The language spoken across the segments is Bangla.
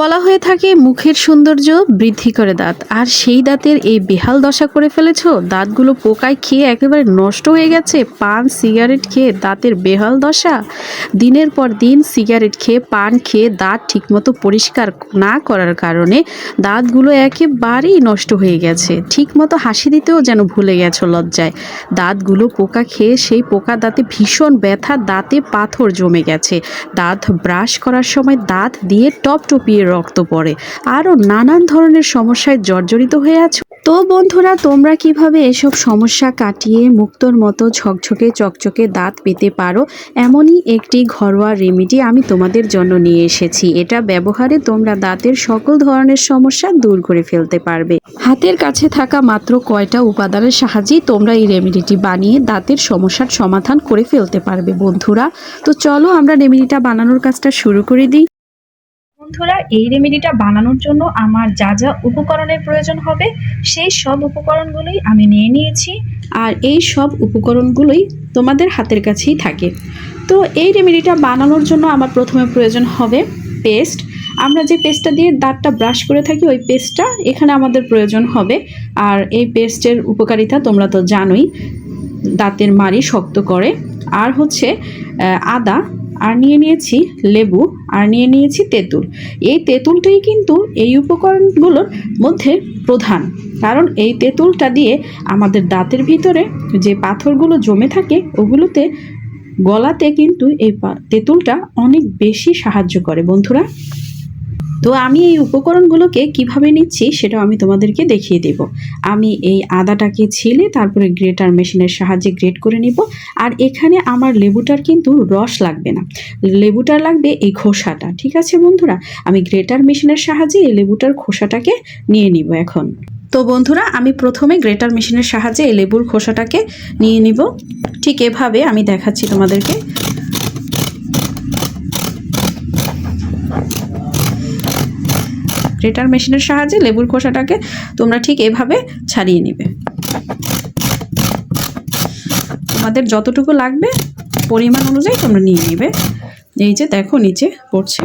বলা হয়ে থাকে, মুখের সৌন্দর্য বৃদ্ধি করে দাঁত। আর সেই দাঁতের এই বেহাল দশা করে ফেলেছো, দাঁতগুলো পোকায় খেয়ে একেবারে নষ্ট হয়ে গেছে, পান, সিগারেট খেয়ে দাঁতের বেহাল দশা। দিনের পর দিন সিগারেট খেয়ে, পান খেয়ে দাঁত ঠিকমতো পরিষ্কার না করার কারণে দাঁতগুলো একেবারেই নষ্ট হয়ে গেছে। ঠিকমতো হাসি দিতেও যেন ভুলে গেছো লজ্জায়। দাঁতগুলো পোকা খেয়ে সেই পোকা দাঁতে ভীষণ ব্যথা, দাঁতে পাথর জমে গেছে। দাঁত ব্রাশ করার সময় দাঁত দিয়ে টপ টপিয়ে রক্ত পড়ে। আরও নানান ধরনের সমস্যায় জর্জরিত হয়ে আছো। তো বন্ধুরা, তোমরা কীভাবে এসব সমস্যা কাটিয়ে মুক্তর মতো ঝকঝকে চকচকে দাঁত পেতে পারো? এমনই একটি ঘরোয়া রেমেডি আমি তোমাদের জন্য নিয়ে এসেছি। এটা ব্যবহারে তোমরা দাঁতের সকল ধরনের সমস্যা দূর করে ফেলতে পারবে। হাতের কাছে থাকা মাত্র কয়টা উপাদানের সাহায্যেই তোমরা এই রেমেডিটি বানিয়ে দাঁতের সমস্যার সমাধান করে ফেলতে পারবে বন্ধুরা। তো চলো আমরা রেমেডিটা বানানোর কাজটা শুরু করে দিই। বন্ধুরা, এই রেমেডিটা বানানোর জন্য আমার যা যা উপকরণের প্রয়োজন হবে, সেই সব উপকরণগুলোই আমি নিয়ে নিয়েছি। আর এই সব উপকরণগুলোই তোমাদের হাতের কাছেই থাকে। তো এই রেমেডিটা বানানোর জন্য আমার প্রথমে প্রয়োজন হবে পেস্ট। আমরা যে পেস্টটা দিয়ে দাঁতটা ব্রাশ করে থাকি, ওই পেস্টটা এখানে আমাদের প্রয়োজন হবে। আর এই পেস্টের উপকারিতা তোমরা তো জানোই, দাঁতের মাড়ি শক্ত করে। আর হচ্ছে আদা আর নিয়ে নিয়েছি লেবু, আর নিয়ে নিয়েছি তেঁতুল। এই তেঁতুলটাই কিন্তু এই উপকরণগুলোর মধ্যে প্রধান। কারণ এই তেঁতুলটা দিয়ে আমাদের দাঁতের ভিতরে যে পাথরগুলো জমে থাকে, ওগুলোতে গলাতে কিন্তু এই তেঁতুলটা অনেক বেশি সাহায্য করে। বন্ধুরা তো আমি এই উপকরণগুলোকে কীভাবে নিচ্ছি সেটাও আমি তোমাদেরকে দেখিয়ে দেব। আমি এই আদাটাকে ছিলে তারপরে গ্রেটার মেশিনের সাহায্যে গ্রেট করে নিব। আর এখানে আমার লেবুটার কিন্তু রস লাগবে না। লেবুটার লাগবে এই খোসাটা, ঠিক আছে বন্ধুরা? আমি গ্রেটার মেশিনের সাহায্যে এই লেবুটার খোসাটাকে নিয়ে নিব এখন। তো বন্ধুরা, আমি প্রথমে গ্রেটার মেশিনের সাহায্যে এই লেবুর খোসাটাকে নিয়ে নিব। ঠিক এভাবে আমি দেখাচ্ছি তোমাদেরকে। গ্রেটার মেশিনের সাহায্যে লেবুর খোসাটাকে তোমরা ঠিক এভাবে ছাড়িয়ে নেবে। তোমাদের যতটুকু লাগবে পরিমাণ অনুযায়ী তোমরা নিয়ে নেবে। এই যে দেখো, নিচে পড়ছে।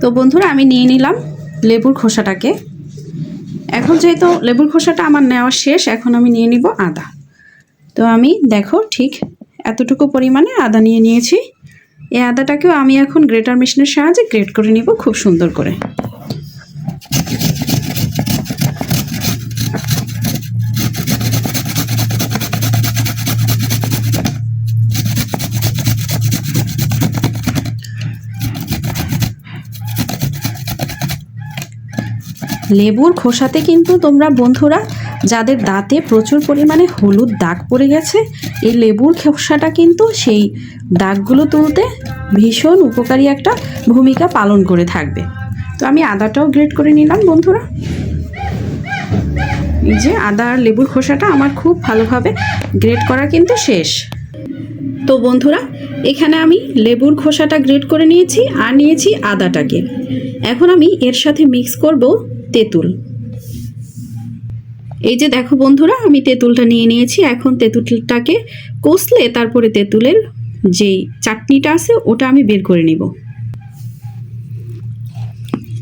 তো বন্ধুরা, আমি নিয়ে নিলাম লেবুর খোসাটাকে। এখন যেহেতু লেবুর খোসাটা আমার নেওয়া শেষ, এখন আমি নিয়ে নিব আদা। তো আমি, দেখো, ঠিক এতটুকু পরিমাণে আদা নিয়ে নিয়েছি। এই আদাটাকেও আমি এখন গ্রেটার মেশিনের সাহায্যে গ্রেট করে নিব খুব সুন্দর করে। লেবুর খোসাতে কিন্তু তোমরা বন্ধুরা, যাদের দাঁতে প্রচুর পরিমাণে হলুদ দাগ পড়ে গেছে, এই লেবুর খোসাটা কিন্তু সেই দাগগুলো তুলতে ভীষণ উপকারী একটা ভূমিকা পালন করে থাকবে। তো আমি আদাটাও গ্রেট করে নিলাম বন্ধুরা। যে আদা আর লেবুর খোসাটা আমার খুব ভালোভাবে গ্রেট করা কিন্তু শেষ। তো বন্ধুরা, এখানে আমি লেবুর খোসাটা গ্রেট করে নিয়েছি আর নিয়েছি আদাটাকে। এখন আমি এর সাথে মিক্স করব তেঁতুল। এই যে দেখো বন্ধুরা, আমি তেঁতুলটা নিয়ে নিয়েছি। এখন তেঁতুলটাকে কষলে তারপরে তেঁতুলের যেই চাটনিটা আছে, ওটা আমি বের করে নিব।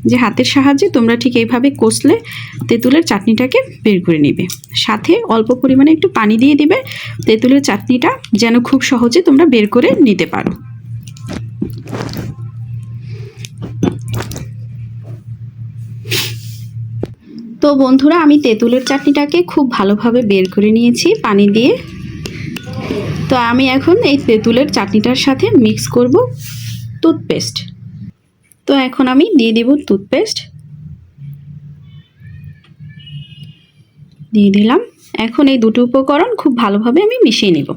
যে হাতের সাহায্যে তোমরা ঠিক এইভাবে কষলে তেঁতুলের চাটনিটাকে বের করে নিবে। সাথে অল্প পরিমাণে একটু পানি দিয়ে দিবে। তেঁতুলের চাটনিটা যেন খুব সহজে তোমরা বের করে নিতে পারো। তো বন্ধুরা, আমি তেঁতুলের চাটনিটাকে খুব ভালোভাবে বের করে নিয়েছি পানি দিয়ে। তো আমি এখন এই তেঁতুলের চাটনিটার সাথে মিক্স করব টুথপেস্ট তো এখন আমি দিয়ে দিব টুথপেস্ট দিয়ে দিলাম। এখন এই দুটো উপকরণ খুব ভালোভাবে আমি মিশিয়ে নিব।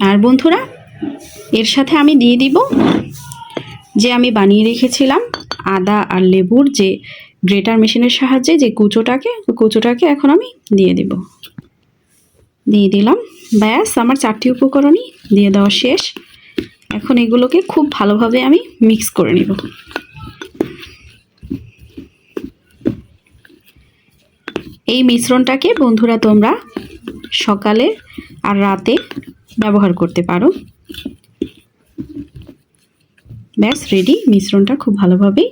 আর বন্ধুরা, এর সাথে আমি দিয়ে দিব যে আমি বানিয়ে রেখেছিলাম আদা আর লেবুর যে গ্রেটার মেশিনের সাহায্যে যে কুচোটাকে কুচোটাকে এখন আমি দিয়ে দিব। দিয়ে দিলাম। ব্যাস, আমার চারটি উপকরণই দিয়ে দেওয়া শেষ। এখন এগুলোকে খুব ভালোভাবে আমি মিক্স করে নিব। এই মিশ্রণটাকে বন্ধুরা তোমরা সকালে আর রাতে ব্যবহার করতে পারো। ব্যাস রেডি মিশ্রণটা খুব ভালোভাবেই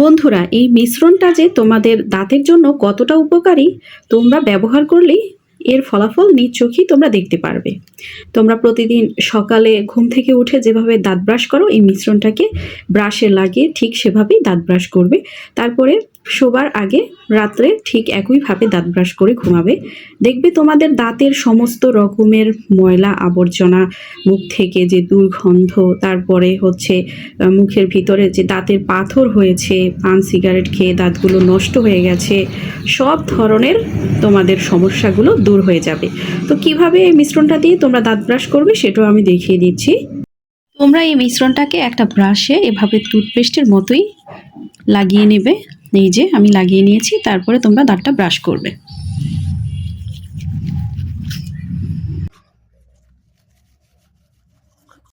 বন্ধুরা, এই মিশ্রণটা যে তোমাদের দাঁতের জন্য কতটা উপকারী, তোমরা ব্যবহার করলেই এর ফলাফল নিজ চোখেই তোমরা দেখতে পারবে। তোমরা প্রতিদিন সকালে ঘুম থেকে উঠে যেভাবে দাঁত ব্রাশ করো, এই মিশ্রণটাকে ব্রাশে লাগিয়ে ঠিক সেভাবেই দাঁত ব্রাশ করবে। তারপরে শোবার আগে রাত্রে ঠিক একইভাবে দাঁত ব্রাশ করে ঘুমাবে। দেখবে তোমাদের দাঁতের সমস্ত রকমের ময়লা আবর্জনা, মুখ থেকে যে দুর্গন্ধ, তারপরে হচ্ছে মুখের ভিতরে যে দাঁতের পাথর হয়েছে, পান, সিগারেট খেয়ে দাঁতগুলো নষ্ট হয়ে গেছে, সব ধরনের তোমাদের সমস্যাগুলো দূর হয়ে যাবে। তো কীভাবে এই মিশ্রণটা দিয়ে তোমরা দাঁত ব্রাশ করবে সেটাও আমি দেখিয়ে দিচ্ছি। তোমরা এই মিশ্রণটাকে একটা ব্রাশে এভাবে টুথপেস্টের মতোই লাগিয়ে নেবে। এই যে আমি লাগিয়ে নিয়েছি তারপরে তোমরা দাঁতটা ব্রাশ করবে।